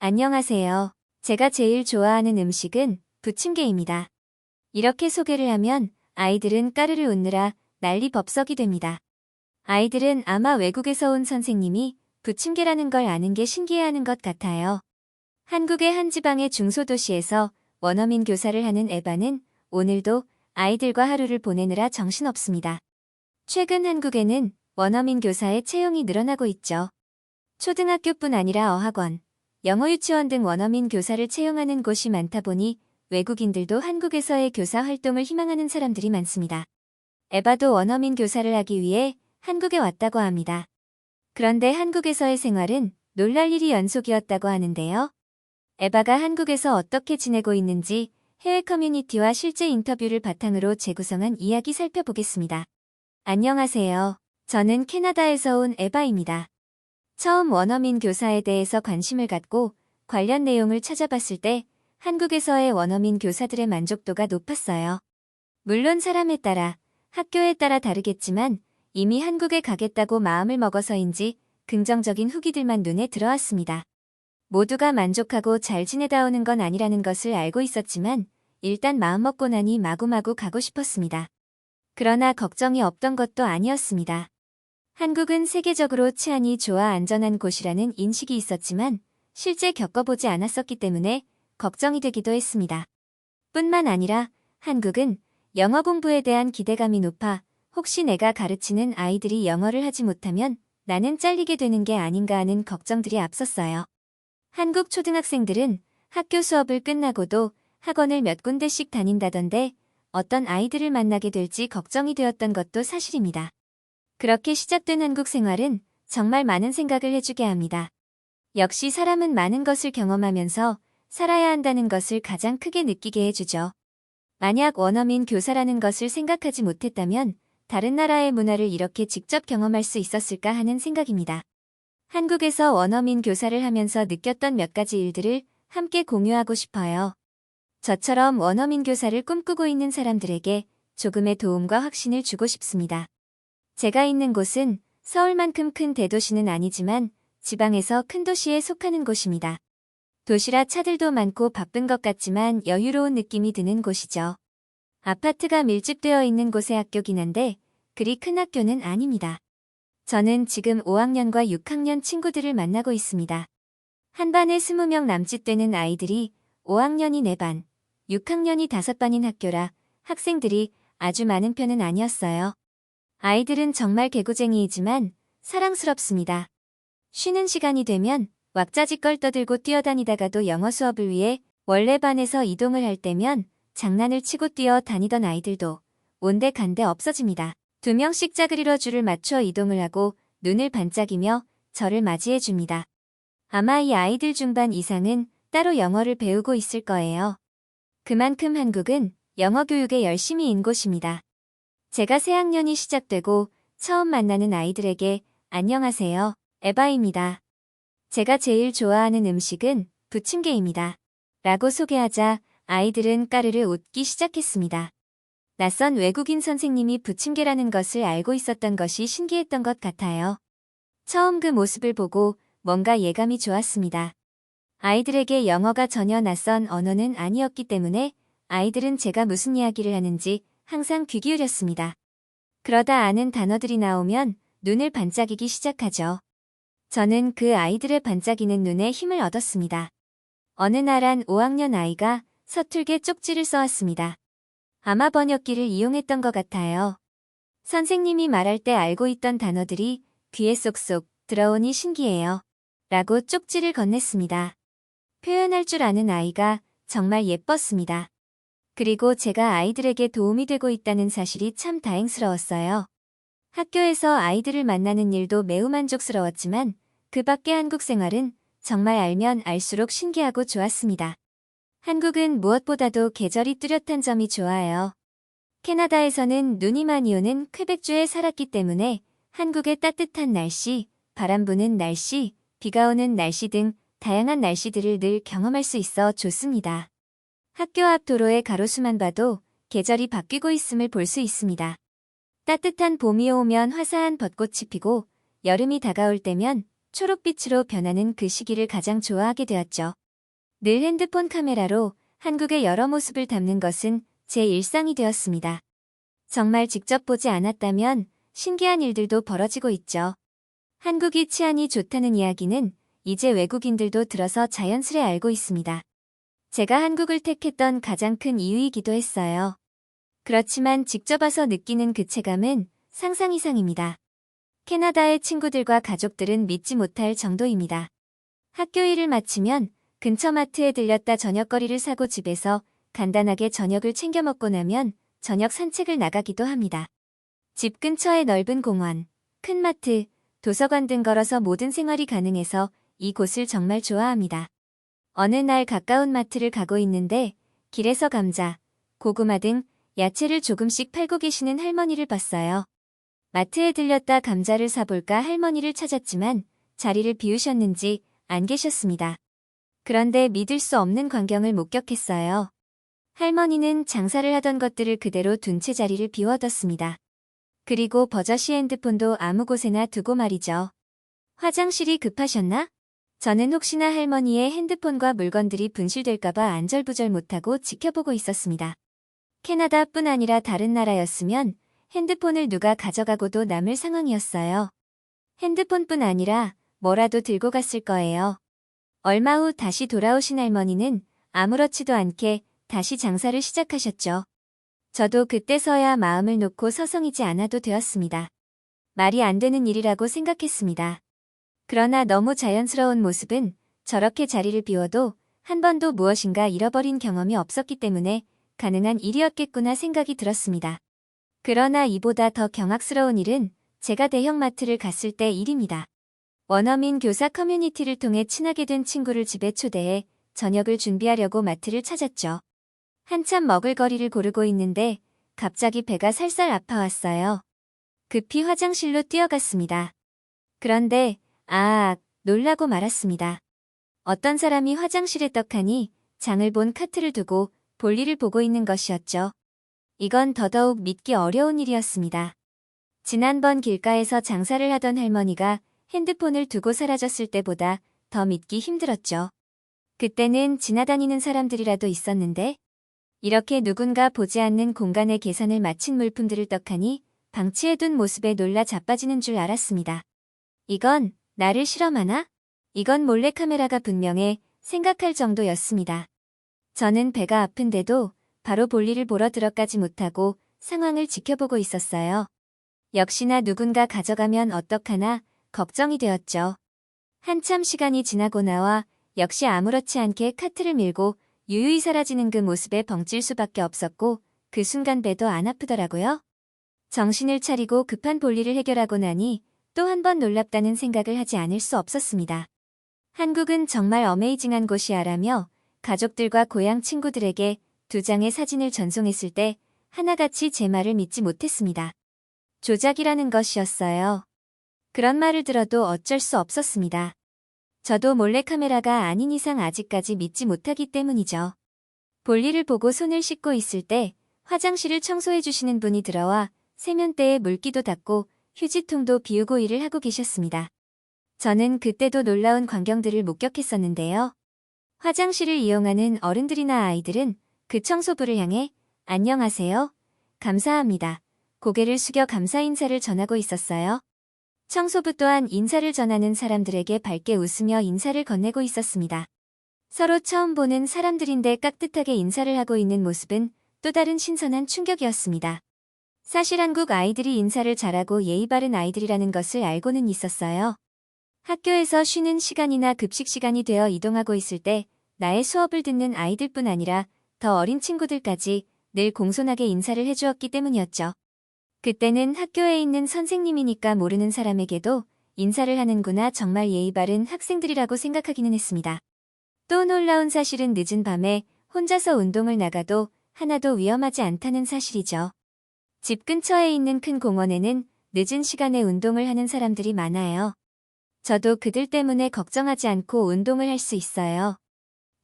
안녕하세요. 제가 제일 좋아하는 음식은 부침개입니다. 이렇게 소개를 하면 아이들은 까르르 웃느라 난리 법석이 됩니다. 아이들은 아마 외국에서 온 선생님이 부침개라는 걸 아는 게 신기해하는 것 같아요. 한국의 한 지방의 중소도시에서 원어민 교사를 하는 에바는 오늘도 아이들과 하루를 보내느라 정신없습니다. 최근 한국에는 원어민 교사의 채용이 늘어나고 있죠. 초등학교뿐 아니라 어학원, 영어 유치원 등 원어민 교사를 채용하는 곳이 많다 보니 외국인들도 한국에서의 교사 활동을 희망하는 사람들이 많습니다. 에바도 원어민 교사를 하기 위해 한국에 왔다고 합니다. 그런데 한국에서의 생활은 놀랄 일이 연속이었다고 하는데요. 에바가 한국에서 어떻게 지내고 있는지 해외 커뮤니티와 실제 인터뷰를 바탕으로 재구성한 이야기 살펴보겠습니다. 안녕하세요. 저는 캐나다에서 온 에바입니다. 처음 원어민 교사에 대해서 관심을 갖고 관련 내용을 찾아봤을 때 한국에서의 원어민 교사들의 만족도가 높았어요. 물론 사람에 따라, 학교에 따라 다르겠지만 이미 한국에 가겠다고 마음을 먹어서인지 긍정적인 후기들만 눈에 들어왔습니다. 모두가 만족하고 잘 지내다 오는 건 아니라는 것을 알고 있었지만 일단 마음먹고 나니 마구마구 가고 싶었습니다. 그러나 걱정이 없던 것도 아니었습니다. 한국은 세계적으로 치안이 좋아 안전한 곳이라는 인식이 있었지만 실제 겪어보지 않았었기 때문에 걱정이 되기도 했습니다. 뿐만 아니라 한국은 영어 공부에 대한 기대감이 높아 혹시 내가 가르치는 아이들이 영어를 하지 못하면 나는 잘리게 되는 게 아닌가 하는 걱정들이 앞섰어요. 한국 초등학생들은 학교 수업을 끝나고도 학원을 몇 군데씩 다닌다던데 어떤 아이들을 만나게 될지 걱정이 되었던 것도 사실입니다. 그렇게 시작된 한국 생활은 정말 많은 생각을 해주게 합니다. 역시 사람은 많은 것을 경험하면서 살아야 한다는 것을 가장 크게 느끼게 해주죠. 만약 원어민 교사라는 것을 생각하지 못했다면 다른 나라의 문화를 이렇게 직접 경험할 수 있었을까 하는 생각입니다. 한국에서 원어민 교사를 하면서 느꼈던 몇 가지 일들을 함께 공유하고 싶어요. 저처럼 원어민 교사를 꿈꾸고 있는 사람들에게 조금의 도움과 확신을 주고 싶습니다. 제가 있는 곳은 서울만큼 큰 대도시는 아니지만 지방에서 큰 도시에 속하는 곳입니다. 도시라 차들도 많고 바쁜 것 같지만 여유로운 느낌이 드는 곳이죠. 아파트가 밀집되어 있는 곳의 학교긴 한데 그리 큰 학교는 아닙니다. 저는 지금 5학년과 6학년 친구들을 만나고 있습니다. 한 반에 20명 남짓 되는 아이들이 5학년이 4반, 6학년이 5반인 학교라 학생들이 아주 많은 편은 아니었어요. 아이들은 정말 개구쟁이이지만 사랑스럽습니다. 쉬는 시간이 되면 왁자지껄 떠들고 뛰어다니다가도 영어 수업을 위해 원래 반에서 이동을 할 때면 장난을 치고 뛰어 다니던 아이들도 온데 간데 없어집니다. 두 명씩 짝을이뤄 줄을 맞춰 이동을 하고 눈을 반짝이며 저를 맞이해 줍니다. 아마 이 아이들 중반 이상은 따로 영어를 배우고 있을 거예요. 그만큼 한국은 영어 교육에 열심히 인 곳입니다. 제가 새 학년이 시작되고 처음 만나는 아이들에게 안녕하세요. 에바입니다. 제가 제일 좋아하는 음식은 부침개입니다. 라고 소개하자 아이들은 까르르 웃기 시작했습니다. 낯선 외국인 선생님이 부침개라는 것을 알고 있었던 것이 신기했던 것 같아요. 처음 그 모습을 보고 뭔가 예감이 좋았습니다. 아이들에게 영어가 전혀 낯선 언어는 아니었기 때문에 아이들은 제가 무슨 이야기를 하는지 항상 귀 기울였습니다. 그러다 아는 단어들이 나오면 눈을 반짝이기 시작하죠. 저는 그 아이들의 반짝이는 눈에 힘을 얻었습니다. 어느 날 한 5학년 아이가 서툴게 쪽지를 써왔습니다. 아마 번역기를 이용했던 것 같아요. 선생님이 말할 때 알고 있던 단어들이 귀에 쏙쏙 들어오니 신기해요. 라고 쪽지를 건넸습니다. 표현할 줄 아는 아이가 정말 예뻤습니다. 그리고 제가 아이들에게 도움이 되고 있다는 사실이 참 다행스러웠어요. 학교에서 아이들을 만나는 일도 매우 만족스러웠지만 그 밖의 한국 생활은 정말 알면 알수록 신기하고 좋았습니다. 한국은 무엇보다도 계절이 뚜렷한 점이 좋아요. 캐나다에서는 눈이 많이 오는 퀘벡주에 살았기 때문에 한국의 따뜻한 날씨, 바람 부는 날씨, 비가 오는 날씨 등 다양한 날씨들을 늘 경험할 수 있어 좋습니다. 학교 앞 도로의 가로수만 봐도 계절이 바뀌고 있음을 볼 수 있습니다. 따뜻한 봄이 오면 화사한 벚꽃이 피고 여름이 다가올 때면 초록빛으로 변하는 그 시기를 가장 좋아하게 되었죠. 늘 핸드폰 카메라로 한국의 여러 모습을 담는 것은 제 일상이 되었습니다. 정말 직접 보지 않았다면 신기한 일들도 벌어지고 있죠. 한국이 치안이 좋다는 이야기는 이제 외국인들도 들어서 자연스레 알고 있습니다. 제가 한국을 택했던 가장 큰 이유이기도 했어요. 그렇지만 직접 와서 느끼는 그 체감은 상상 이상입니다. 캐나다의 친구들과 가족들은 믿지 못할 정도입니다. 학교 일을 마치면 근처 마트에 들렸다 저녁거리를 사고 집에서 간단하게 저녁을 챙겨 먹고 나면 저녁 산책을 나가기도 합니다. 집 근처의 넓은 공원, 큰 마트, 도서관 등 걸어서 모든 생활이 가능해서 이곳을 정말 좋아합니다. 어느 날 가까운 마트를 가고 있는데 길에서 감자, 고구마 등 야채를 조금씩 팔고 계시는 할머니를 봤어요. 마트에 들렸다 감자를 사볼까 할머니를 찾았지만 자리를 비우셨는지 안 계셨습니다. 그런데 믿을 수 없는 광경을 목격했어요. 할머니는 장사를 하던 것들을 그대로 둔 채 자리를 비워뒀습니다. 그리고 버젓이 핸드폰도 아무 곳에나 두고 말이죠. 화장실이 급하셨나? 저는 혹시나 할머니의 핸드폰과 물건들이 분실될까봐 안절부절 못하고 지켜보고 있었습니다. 캐나다뿐 아니라 다른 나라였으면 핸드폰을 누가 가져가고도 남을 상황이었어요. 핸드폰뿐 아니라 뭐라도 들고 갔을 거예요. 얼마 후 다시 돌아오신 할머니는 아무렇지도 않게 다시 장사를 시작하셨죠. 저도 그때서야 마음을 놓고 서성이지 않아도 되었습니다. 말이 안 되는 일이라고 생각했습니다. 그러나 너무 자연스러운 모습은 저렇게 자리를 비워도 한 번도 무엇인가 잃어버린 경험이 없었기 때문에 가능한 일이었겠구나 생각이 들었습니다. 그러나 이보다 더 경악스러운 일은 제가 대형마트를 갔을 때 일입니다. 원어민 교사 커뮤니티를 통해 친하게 된 친구를 집에 초대해 저녁을 준비하려고 마트를 찾았죠. 한참 먹을 거리를 고르고 있는데 갑자기 배가 살살 아파왔어요. 급히 화장실로 뛰어갔습니다. 그런데 아, 놀라고 말았습니다. 어떤 사람이 화장실에 떡하니 장을 본 카트를 두고 볼일을 보고 있는 것이었죠. 이건 더더욱 믿기 어려운 일이었습니다. 지난번 길가에서 장사를 하던 할머니가 핸드폰을 두고 사라졌을 때보다 더 믿기 힘들었죠. 그때는 지나다니는 사람들이라도 있었는데 이렇게 누군가 보지 않는 공간에 계산을 마친 물품들을 떡하니 방치해둔 모습에 놀라 자빠지는 줄 알았습니다. 이건 나를 실험하나? 이건 몰래카메라가 분명해 생각할 정도였습니다. 저는 배가 아픈데도 바로 볼일을 보러 들어가지 못하고 상황을 지켜보고 있었어요. 역시나 누군가 가져가면 어떡하나 걱정이 되었죠. 한참 시간이 지나고 나와 역시 아무렇지 않게 카트를 밀고 유유히 사라지는 그 모습에 벙찔 수밖에 없었고 그 순간 배도 안 아프더라고요. 정신을 차리고 급한 볼일을 해결하고 나니 또 한 번 놀랍다는 생각을 하지 않을 수 없었습니다. 한국은 정말 어메이징한 곳이야라며 가족들과 고향 친구들에게 두 장의 사진을 전송했을 때 하나같이 제 말을 믿지 못했습니다. 조작이라는 것이었어요. 그런 말을 들어도 어쩔 수 없었습니다. 저도 몰래카메라가 아닌 이상 아직까지 믿지 못하기 때문이죠. 볼일을 보고 손을 씻고 있을 때 화장실을 청소해 주시는 분이 들어와 세면대에 물기도 닦고 휴지통도 비우고 일을 하고 계셨습니다. 저는 그때도 놀라운 광경들을 목격했었는데요. 화장실을 이용하는 어른들이나 아이들은 그 청소부를 향해 안녕하세요. 감사합니다. 고개를 숙여 감사 인사를 전하고 있었어요. 청소부 또한 인사를 전하는 사람들에게 밝게 웃으며 인사를 건네고 있었습니다. 서로 처음 보는 사람들인데 깍듯하게 인사를 하고 있는 모습은 또 다른 신선한 충격이었습니다. 사실 한국 아이들이 인사를 잘하고 예의 바른 아이들이라는 것을 알고는 있었어요. 학교에서 쉬는 시간이나 급식 시간이 되어 이동하고 있을 때 나의 수업을 듣는 아이들뿐 아니라 더 어린 친구들까지 늘 공손하게 인사를 해주었기 때문이었죠. 그때는 학교에 있는 선생님이니까 모르는 사람에게도 인사를 하는구나 정말 예의 바른 학생들이라고 생각하기는 했습니다. 또 놀라운 사실은 늦은 밤에 혼자서 운동을 나가도 하나도 위험하지 않다는 사실이죠. 집 근처에 있는 큰 공원에는 늦은 시간에 운동을 하는 사람들이 많아요. 저도 그들 때문에 걱정하지 않고 운동을 할 수 있어요.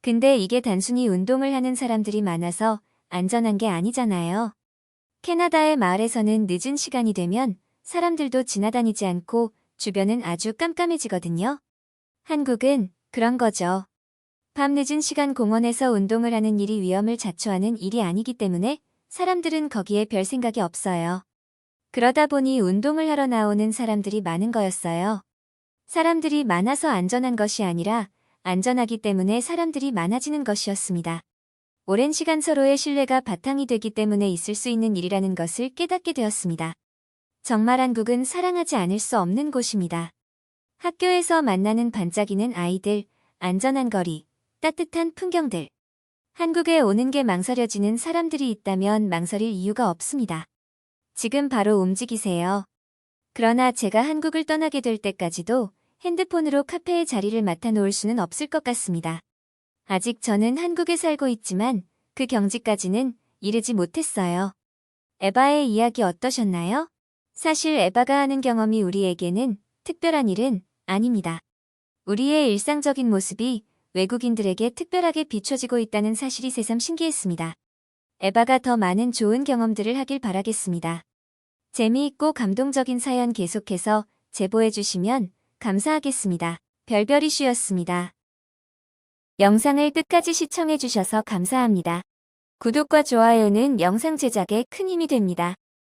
근데 이게 단순히 운동을 하는 사람들이 많아서 안전한 게 아니잖아요. 캐나다의 마을에서는 늦은 시간이 되면 사람들도 지나다니지 않고 주변은 아주 깜깜해지거든요. 한국은 그런 거죠. 밤 늦은 시간 공원에서 운동을 하는 일이 위험을 자초하는 일이 아니기 때문에 사람들은 거기에 별 생각이 없어요. 그러다 보니 운동을 하러 나오는 사람들이 많은 거였어요. 사람들이 많아서 안전한 것이 아니라 안전하기 때문에 사람들이 많아지는 것이었습니다. 오랜 시간 서로의 신뢰가 바탕이 되기 때문에 있을 수 있는 일이라는 것을 깨닫게 되었습니다. 정말 한국은 사랑하지 않을 수 없는 곳입니다. 학교에서 만나는 반짝이는 아이들, 안전한 거리, 따뜻한 풍경들. 한국에 오는 게 망설여지는 사람들이 있다면 망설일 이유가 없습니다. 지금 바로 움직이세요. 그러나 제가 한국을 떠나게 될 때까지도 핸드폰으로 카페의 자리를 맡아 놓을 수는 없을 것 같습니다. 아직 저는 한국에 살고 있지만 그 경지까지는 이르지 못했어요. 에바의 이야기 어떠셨나요? 사실 에바가 하는 경험이 우리에게는 특별한 일은 아닙니다. 우리의 일상적인 모습이 외국인들에게 특별하게 비춰지고 있다는 사실이 새삼 신기했습니다. 에바가 더 많은 좋은 경험들을 하길 바라겠습니다. 재미있고 감동적인 사연 계속해서 제보해 주시면 감사하겠습니다. 별별 이슈였습니다. 영상을 끝까지 시청해 주셔서 감사합니다. 구독과 좋아요는 영상 제작에 큰 힘이 됩니다.